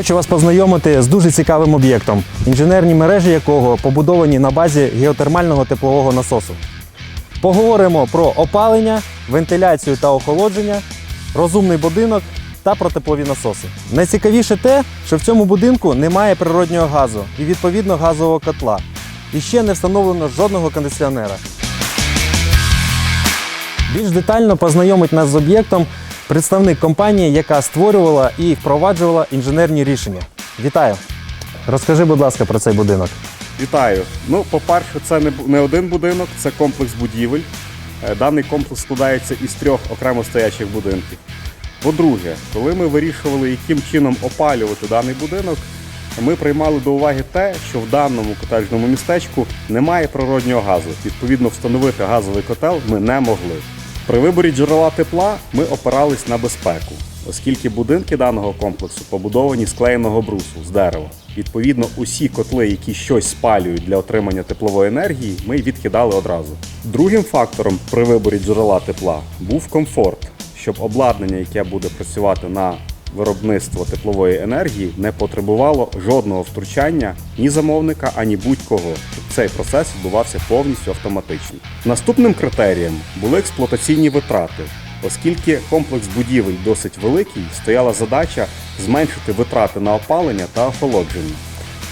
Хочу вас познайомити з дуже цікавим об'єктом, інженерні мережі якого побудовані на базі геотермального теплового насосу. Поговоримо про опалення, вентиляцію та охолодження, розумний будинок та про теплові насоси. Найцікавіше те, що в цьому будинку немає природнього газу і відповідно газового котла. І ще не встановлено жодного кондиціонера. Більш детально познайомить нас з об'єктом представник компанії, яка створювала і впроваджувала інженерні рішення. Вітаю! Розкажи, будь ласка, про цей будинок. Вітаю. Ну, по-перше, це не, один будинок, це комплекс будівель. Е, Даний комплекс складається із трьох окремо стоячих будинків. По-друге, коли ми вирішували, яким чином опалювати даний будинок, ми приймали до уваги те, що в даному котеджному містечку немає природнього газу. Відповідно, встановити газовий котел ми не могли. При виборі джерела тепла ми опирались на безпеку, оскільки будинки даного комплексу побудовані з клеєного брусу з дерева. Відповідно, усі котли, які щось спалюють для отримання теплової енергії, ми відкидали одразу. Другим фактором при виборі джерела тепла був комфорт, щоб обладнання, яке буде працювати на виробництво теплової енергії, не потребувало жодного втручання ні замовника, ані будь-кого, щоб цей процес відбувався повністю автоматично. Наступним критерієм були експлуатаційні витрати. Оскільки комплекс будівель досить великий, стояла задача зменшити витрати на опалення та охолодження.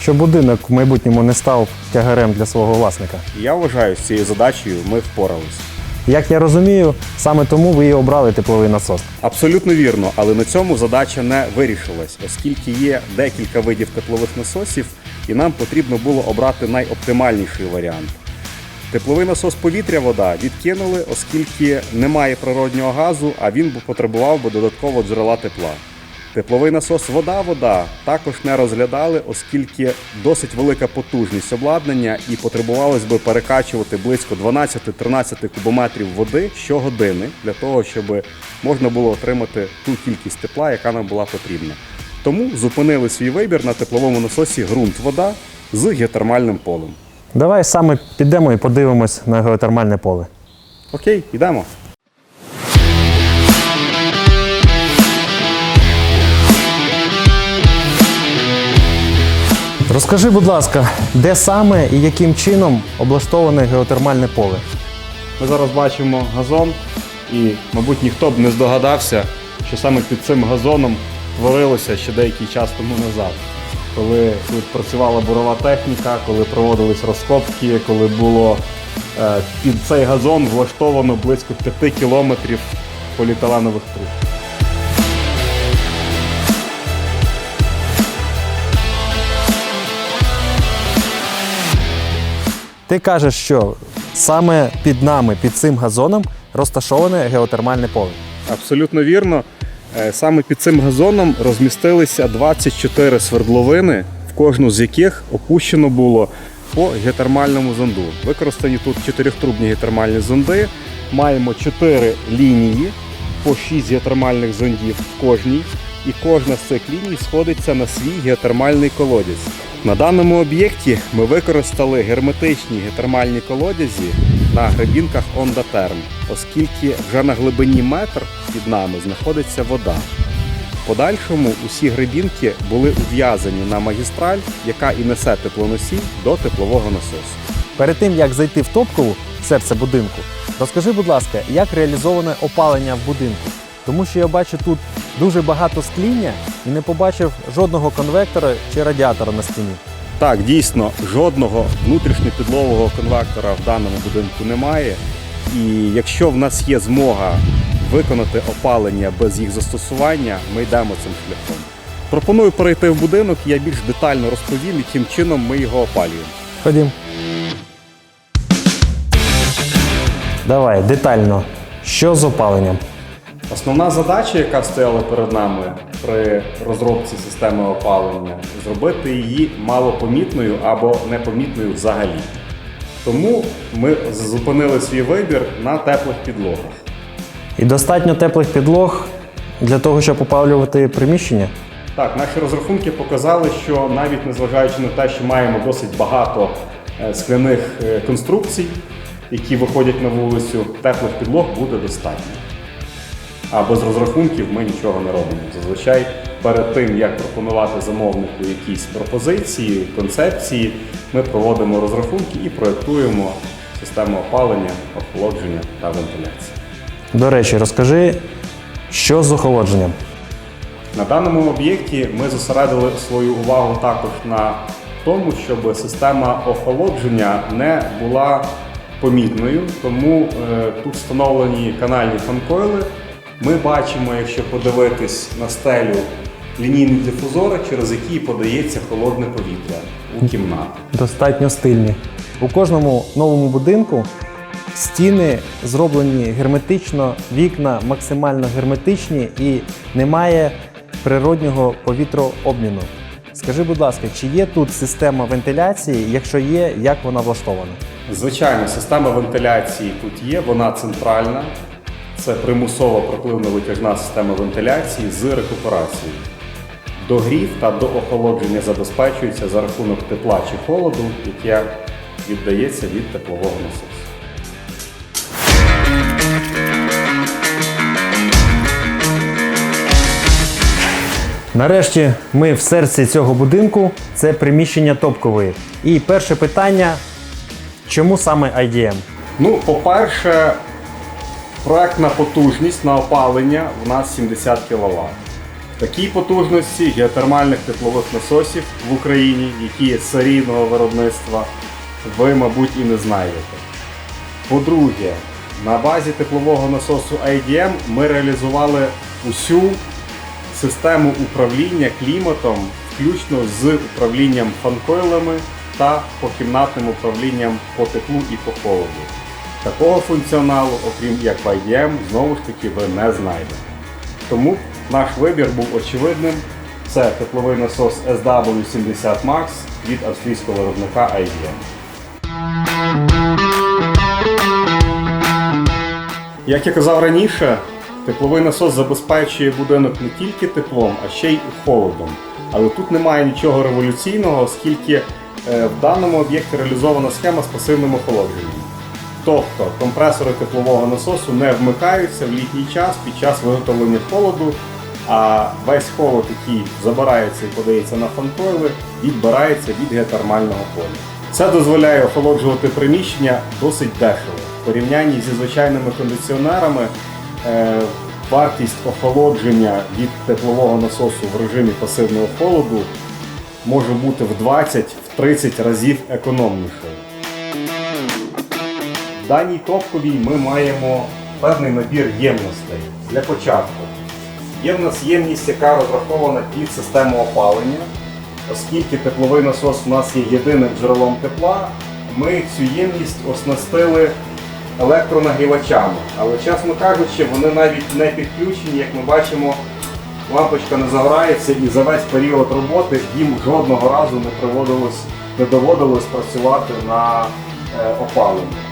Щоб будинок в майбутньому не став тягарем для свого власника. І я вважаю, з цією задачею ми впоралися. Як я розумію, саме тому ви і обрали тепловий насос. Абсолютно вірно, але на цьому задача не вирішилась, оскільки є декілька видів теплових насосів, і нам потрібно було обрати найоптимальніший варіант. Тепловий насос повітря-вода відкинули, оскільки немає природнього газу, а він потребував би додатково джерела тепла. Тепловий насос вода-вода також не розглядали, оскільки досить велика потужність обладнання і потребувалось би перекачувати близько 12-13 кубометрів води щогодини для того, щоб можна було отримати ту кількість тепла, яка нам була потрібна. Тому зупинили свій вибір на тепловому насосі ґрунт-вода з геотермальним полем. Давай саме підемо і подивимось на геотермальне поле. Окей, йдемо. Розкажи, будь ласка, де саме і яким чином облаштоване геотермальне поле? Ми зараз бачимо газон, і, мабуть, ніхто б не здогадався, що саме під цим газоном творилося ще деякий час тому назад. Коли тут працювала бурова техніка, коли проводились розкопки, коли було е, під цей газон влаштовано близько 5 кілометрів поліетиленових труб. Ти кажеш, що саме під нами, під цим газоном, розташоване геотермальне поле. Абсолютно вірно. Е, Саме під цим газоном розмістилися 24 свердловини, в кожну з яких опущено було по геотермальному зонду. Використані тут чотирьохтрубні геотермальні зонди. Маємо 4 лінії по 6 геотермальних зондів в кожній, і кожна з цих ліній сходиться на свій геотермальний колодязь. На даному об'єкті ми використали герметичні геотермальні колодязі на гребінках Онда Терм, оскільки вже на глибині метр під нами знаходиться вода. Подальшому усі гребінки були ув'язані на магістраль, яка і несе теплоносій до теплового насосу. Перед тим як зайти в топкову серце будинку, розкажи, будь ласка, як реалізоване опалення в будинку? Тому що я бачу тут дуже багато скління і не побачив жодного конвектора чи радіатора на стіні. Так, дійсно, жодного внутрішньопідлового конвектора в даному будинку немає. І якщо в нас є змога виконати опалення без їх застосування, ми йдемо цим шляхом. Пропоную перейти в будинок, і я більш детально розповім, яким чином ми його опалюємо. Ходім. Давай детально. Що з опаленням? Основна задача, яка стояла перед нами при розробці системи опалення, зробити її малопомітною або непомітною взагалі. Тому ми зупинили свій вибір на теплих підлогах. І достатньо теплих підлог для того, щоб опалювати приміщення. Так, наші розрахунки показали, що навіть незважаючи на те, що маємо досить багато е, скляних е, конструкцій, які виходять на вулицю, теплих підлог буде достатньо. А без розрахунків ми нічого не робимо. Зазвичай перед тим, як пропонувати замовнику якісь пропозиції, концепції, ми проводимо розрахунки і проєктуємо систему опалення, охолодження та вентиляції. До речі, розкажи, що з охолодженням? На даному об'єкті ми зосередили свою увагу також на тому, щоб система охолодження не була помітною, тому е, тут встановлені канальні фанкойли. Ми бачимо, якщо подивитись на стелю, лінійні дифузори, через які подається холодне повітря у кімнату. Достатньо стильні. У кожному новому будинку стіни зроблені герметично, вікна максимально герметичні і немає природнього повітрообміну. Скажи, будь ласка, чи є тут система вентиляції? Якщо є, як вона влаштована? Звичайно, система вентиляції тут є, вона центральна. Це примусова пропливно-витяжна система вентиляції з рекуперацією. Догрів та доохолодження забезпечується за рахунок тепла чи холоду, яке віддається від теплового насосу. Нарешті ми в серці цього будинку це приміщення топкової. І перше питання: чому саме IDM? Ну, по-перше, проектна потужність на опалення в нас 70 кВт. Такій потужності геотермальних теплових насосів в Україні, які є серійного виробництва, ви, мабуть, і не знайдете. По-друге, на базі теплового насосу IDM ми реалізували усю систему управління кліматом, включно з управлінням фанкойлами та покімнатним управлінням по теплу і по холоду. Такого функціоналу, окрім як IDM, знову ж таки ви не знайдете. Тому наш вибір був очевидним. Це тепловий насос SW70 Max від австрійського виробника IBM. Як я казав раніше, тепловий насос забезпечує будинок не тільки теплом, а ще й холодом. Але тут немає нічого революційного, оскільки е, в даному об'єкті реалізована схема з пасивним охолодженням. Тобто компресори теплового насосу не вмикаються в літній час під час виготовлення холоду, а весь холод, який забирається і подається на фанкойли, відбирається від геотермального поля. Це дозволяє охолоджувати приміщення досить дешево. В порівнянні зі звичайними кондиціонерами е, вартість охолодження від теплового насосу в режимі пасивного холоду може бути в 20-30 разів економнішою. В даній топковій ми маємо певний набір ємностей. Для початку є в нас ємність, яка розрахована під систему опалення. Оскільки тепловий насос у нас є єдиним джерелом тепла, ми цю ємність оснастили електронагрівачами. Але, чесно кажучи, вони навіть не підключені, як ми бачимо, лампочка не загорається і за весь період роботи їм жодного разу не не доводилось працювати на е, опаленні.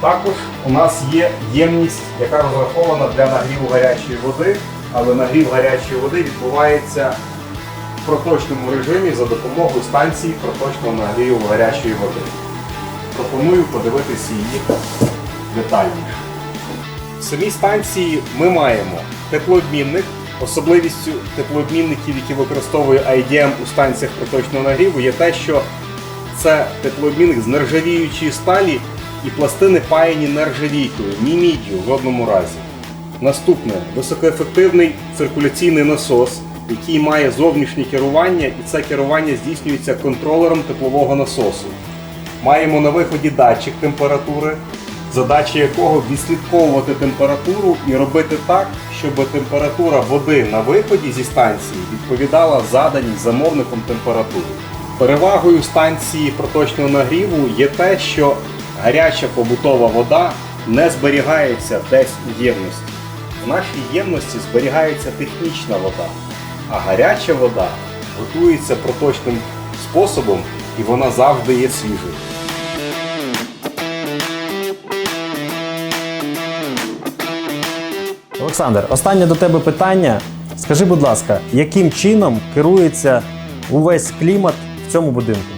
Також у нас є ємність, яка розрахована для нагріву гарячої води, але нагрів гарячої води відбувається в проточному режимі за допомогою станції проточного нагріву гарячої води. Пропоную подивитися її детальніше. В самій станції ми маємо теплообмінник. Особливістю теплообмінників, які використовує IDM у станціях проточного нагріву, є те, що це теплообмінник з нержавіючої сталі і пластини паяні нержавійкою, ні міддю в жодному разі. Наступне високоефективний циркуляційний насос, який має зовнішнє керування, і це керування здійснюється контролером теплового насосу. Маємо на виході датчик температури, задача якого відслідковувати температуру і робити так, щоб температура води на виході зі станції відповідала заданій замовником температурі. Перевагою станції проточного нагріву є те, що гаряча побутова вода не зберігається десь у ємності. В нашій ємності зберігається технічна вода, а гаряча вода готується проточним способом і вона завжди є свіжою. Олександр, останнє до тебе питання. Скажи, будь ласка, яким чином керується увесь клімат в цьому будинку?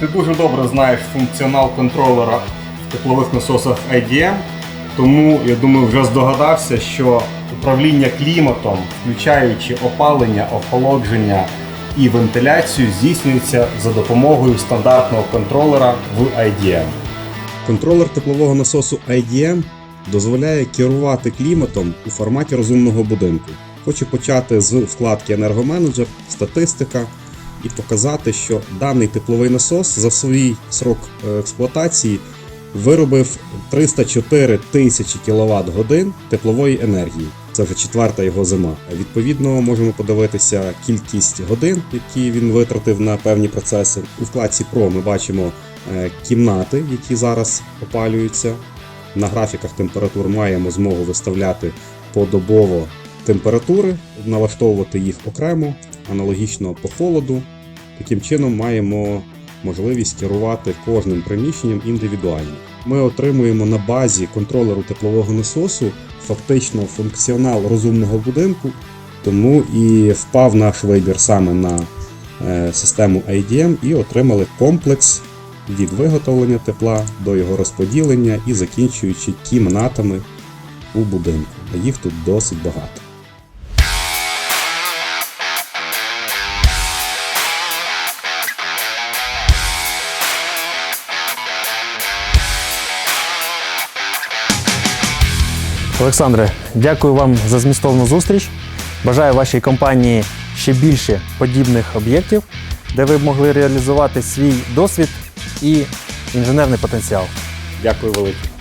Ти дуже добре знаєш функціонал контролера в теплових насосах IDM, тому я думаю, вже здогадався, що управління кліматом, включаючи опалення, охолодження і вентиляцію, здійснюється за допомогою стандартного контролера в IDM. Контролер теплового насосу IDM дозволяє керувати кліматом у форматі розумного будинку. Хочу почати з вкладки енергоменеджер, статистика і показати, що даний тепловий насос за свій срок е, експлуатації виробив 304 тисячі кВт годин теплової енергії. Це вже четверта його зима. Відповідно, можемо подивитися кількість годин, які він витратив на певні процеси. У вкладці Pro ми бачимо е, кімнати, які зараз опалюються. На графіках температур маємо змогу виставляти подобово температури, налаштовувати їх окремо, аналогічно по холоду. Таким чином маємо можливість керувати кожним приміщенням індивідуально. Ми отримуємо на базі контролеру теплового насосу фактично функціонал розумного будинку, тому і впав наш вибір саме на е, систему IDM і отримали комплекс від виготовлення тепла до його розподілення і закінчуючи кімнатами у будинку. Їх тут досить багато. Олександре, дякую вам за змістовну зустріч. Бажаю вашій компанії ще більше подібних об'єктів, де ви б могли реалізувати свій досвід і інженерний потенціал. Дякую велике.